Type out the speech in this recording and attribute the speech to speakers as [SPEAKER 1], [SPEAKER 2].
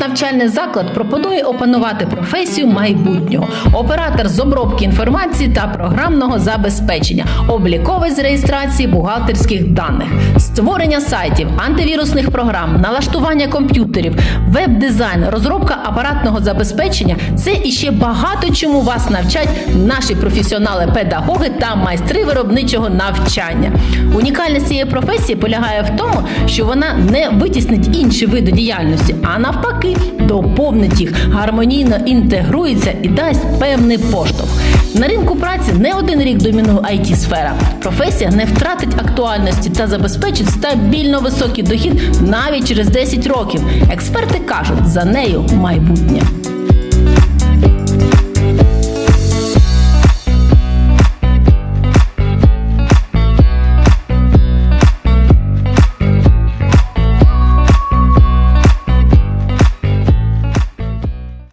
[SPEAKER 1] навчальний заклад пропонує опанувати професію майбутнього, оператор з обробки інформації та програмного забезпечення, обліковець з реєстрації бухгалтерських даних, створення сайтів, антивірусних програм, налаштування комп'ютерів, веб-дизайн, розробка апаратного забезпечення це іще багато чому вас навчать наші професіонали-педагоги та майстри виробничого навчання. Унікальність цієї професії полягає в тому, що вона не витіснить інші види діяльності, а навпаки, доповнить їх, гармонійно інтегрується і дасть певний поштовх. На ринку праці не один рік домінує it сфера Професія не втратить актуальності та забезпечить стабільно високий дохід навіть через 10 років. Експерти кажуть, за нею майбутнє.